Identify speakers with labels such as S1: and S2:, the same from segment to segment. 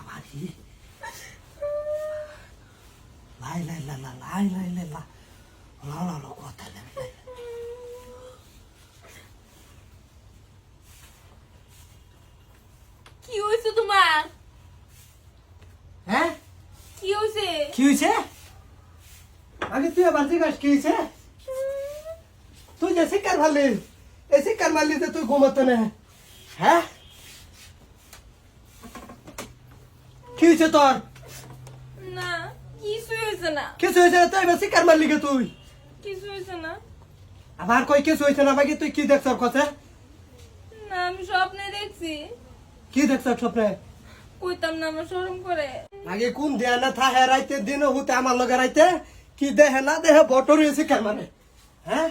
S1: বাবা রে লাই লাই লা লা লাই লাই লা লা লা লা লা কথা লাই লাই
S2: কি হইছে তোমার?
S1: হ্যাঁ?
S2: কি হইছে
S1: কি তুই আবার জিজ্ঞাস কি তুই যে শিকার মারলি এই শিকার মারলি তো তুই ঘুমাতো না। হ্যাঁ? কি হয়েছে তোর?
S2: না কিছু হয়েছে না।
S1: কিছু হয়েছে না তুই এবার শিকার মারলি তুই?
S2: কিছু হয়েছে না।
S1: আবার কই কিছু হয়েছে না বাকি তুই কি দেখছ কথা
S2: না আমি স্বপ্নে দেখছি।
S1: কি দেখছ স্বপ্নে?
S2: কইতাম না আমার শরম করে।
S1: আগে কোন দেয়া না থা হেরাইতে দিন হুতে আমার লগে রাইতে কি দেহে না দেহে বটরি শিকার মানে? হ্যাঁ?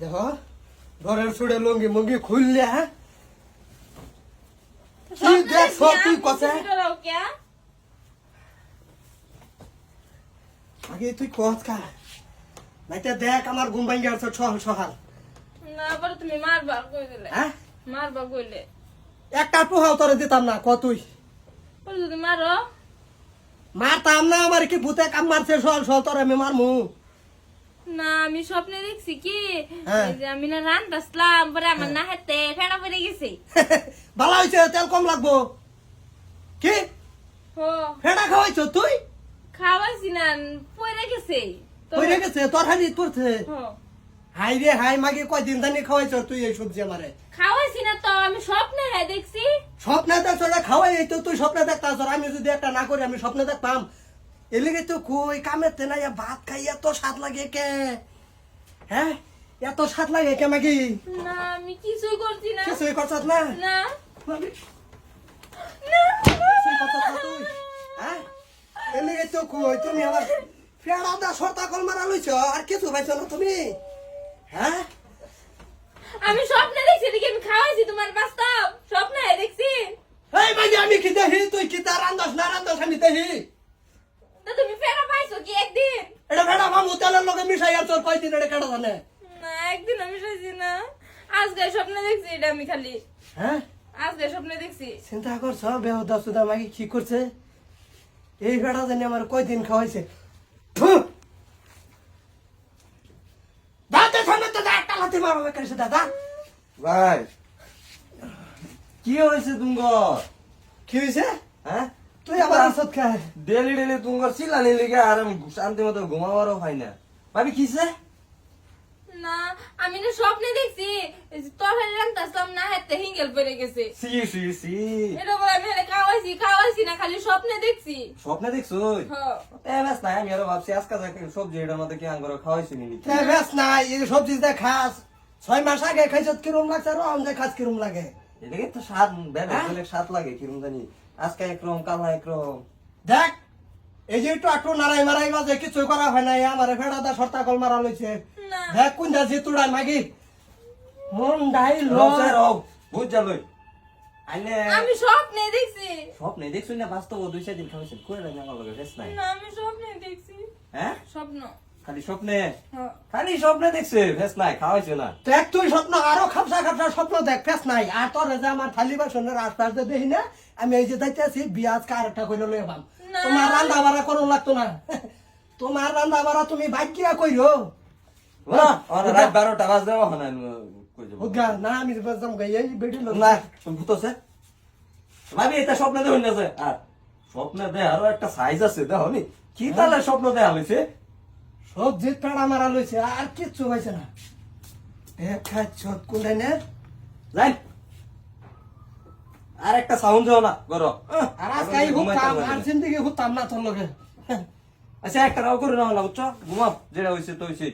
S1: দেখো ঘরের ছুড়ে লঙ্গি মঙ্গি খুললে হ্যাঁ? কি দেখছ তুই কথা আগে তুই কত কা নাইতে দেখ আমার ঘুম ভাঙ্গি আছে সকাল সকাল।
S2: না আবার তুমি মারবা কই দিলে
S1: হ্যাঁ?
S2: মারবা কইলে?
S1: একটা পোহাও তোরে দিতাম না ক তুই?
S2: পরে যদি মারো।
S1: মারতাম না আমার কি ভূতে কাম মারছে? সল সল তোর আমি মারমু।
S2: না আমি স্বপ্নে দেখছি কি?
S1: হ্যাঁ।
S2: যে আমি না রান বাসলাম পরে আমার না হাতে ফেড়া পড়ে গেছে।
S1: ভালো হয়েছে তেল কম লাগবো। কি? ফেটা খাওয়াইছ তুই?
S2: খাওয়াইছি না পড়ে গেছে। তো
S1: গেছে? তোর হানি পড়ছে হাই রে হাই মাগে কয়দিন জানি খাওয়াইছ তুই এই সবজি আমারে?
S2: খাওয়াইছি না তো আমি স্বপ্নে হ্যাঁ দেখছি।
S1: স্বপ্নে দেখছ না খাওয়াই এই তো তুই স্বপ্নে আমি যদি একটা না করি আমি স্বপ্নে দেখতাম। এলিগে তো কই কামের তেনা ইয়া ভাত খাই এত স্বাদ লাগে কে হ্যাঁ? এত স্বাদ লাগে কে মাগি?
S2: না আমি কিছুই করছি না।
S1: কিছুই করছাস না?
S2: না। না।
S1: কিছুই করছাস না তুই? হ্যাঁ? এলিগে তো কই তুমি আমার ফেড়া দা সর্তা কল মারা লইছ আর কিছু পাইছ না তুমি? হ্যাঁ?
S2: আমি স্বপ্নে দেখছি দেখি আমি খাওয়াইছি তোমার বাস্তব স্বপ্নে দেখছি।
S1: এই মাগি আমি কি দেখি? তুই কি তার রান্দাস না রান্দাস আমি দেখি?
S2: তো তুমি ফেরা পাইছো কি একদিন?
S1: এটা ভেড়া মামু তেলের লগে মিশাই আর তোর কয়দিন এটা কেটে জানে?
S2: না একদিন আমি খাইছি না। আজকে স্বপ্নে দেখছি এটা আমি খালি।
S1: হ্যাঁ?
S2: আজকে স্বপ্নে দেখছি।
S1: চিন্তা করছ বেহদা সুদা মাগি কি করছে? এই ভেড়া জানি আমার কয়দিন খাওয়াইছে। ফু! সামনে তো একটা লাথি মারবে কেসে দাদা।
S3: ভাই। কি হয়েছে তুঙ্গর
S1: কি হয়েছে?
S3: হ্যাঁ?
S1: তুই আবার আসত খায়
S3: ডেলি ডেলি তুঙ্গর চিল্লানি লেগে আর আমি শান্তি মতো ঘুমাবারও হয় না। ভাবি কিসে
S2: না আমি না স্বপ্নে দেখছি তরকারি রান্তাছিলাম না হাতে হিঙ্গেল পড়ে গেছে।
S3: C C C.
S2: এটা বলে আমি খাওয়াইছি খাওয়াইছি না খালি স্বপ্নে দেখছি।
S3: স্বপ্নে দেখছ
S2: হ্যাঁ।
S3: নাই আমি আরও ভাবছি আজকে সবজি এটার মধ্যে কি আঙ্গর খাওয়াইছি নি
S1: নাই এই সবজি খাস ছয় মাস আগে খাইছত কিরম লাগছে? আর আম খাস কিরম লাগে?
S3: এটাকে তো স্বাদ বেবে
S1: হ্যাঁ?
S3: স্বাদ লাগে কিরম জানি। আজকে একরকম কালা একরকম
S1: দেখ এই যে একটু একটু নারাই মারাই বাজে কিছু করা হয় নাই আমার ফেড়া দা সর্তা কল মারা লইছে। দেখ কোন দা জিতুড়াই মাগি। মন ডাই ল
S3: বুঝ যালই আইনে
S2: আমি স্বপ্নে দেখছি।
S3: স্বপ্নে দেখছ না? বাস্তব দুই চার দিন খাওয়াইছেন লাগে আমার লগে বেশ নাই।
S2: না আমি স্বপ্নে দেখছি।
S3: হ্যাঁ?
S2: স্বপ্ন।
S3: খালি স্বপ্নে?
S2: হ্যাঁ।
S3: খালি স্বপ্নে দেখছে ভেস নাই খাওয়াইছে না।
S1: দেখ তুই স্বপ্ন আরও খাপসা খাপসা স্বপ্ন দেখ ফেস নাই। আর তোর যে আমার থালি দিয়ে দেখি না আমি এই যে যাইতে আছি বিয়াজ কার একটা কইলে লই পাম। তোমার রান্না বাড়া করুন লাগতো না। তোমার রান্না বাড়া তুমি কইরো।
S3: না আর রাত 12টা বাজে হনা যাব
S1: হুগা না আমি বাজাম গাই এই
S3: না তুমি ভূতছে? ভাবি এটা স্বপ্নে দেখুন না যে আর স্বপ্নে একটা সাইজ আছে দেখো নি। কি তাহলে স্বপ্ন দেয়া হইছে?
S1: সব জিত পেড়া মারা লইছে আর কিচ্ছু হয়েছে না। এক খাচ্ছ কোন নে।
S3: যাই। আর একটা সাউন্ড যাও না করো।
S1: আর আজকে এই হুতাম আর জিন্দগি হুতাম না তোর লগে।
S3: আচ্ছা একটা রাও করে না বুঝছ? ঘুমাও যেটা হইছে তো হইছে।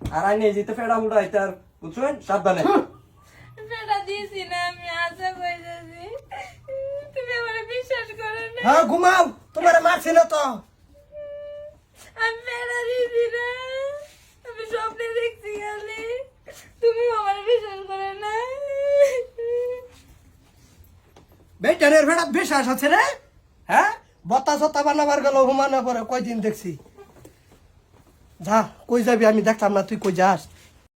S3: আর আইনে যেতে ফেড়া উড়া এটা আর বুঝছেন? সাবধানে।
S2: না আমি আশা তুমি আমার বিশ্বাস করো না।
S1: হ্যাঁ ঘুমাও। তোমার মারছি না তো।
S2: আমি ফেরা দিয়েছি না। আমি স্বপ্নে দেখছি খালি। তুমি আমার বিশ্বাস করো না।
S1: বিশ্বাস আছে রে। হ্যাঁ? সত্তা বানাবার গেল হুমানো পরে কয়দিন দেখছি। যা কই যাবি আমি দেখতাম না তুই কই যাস?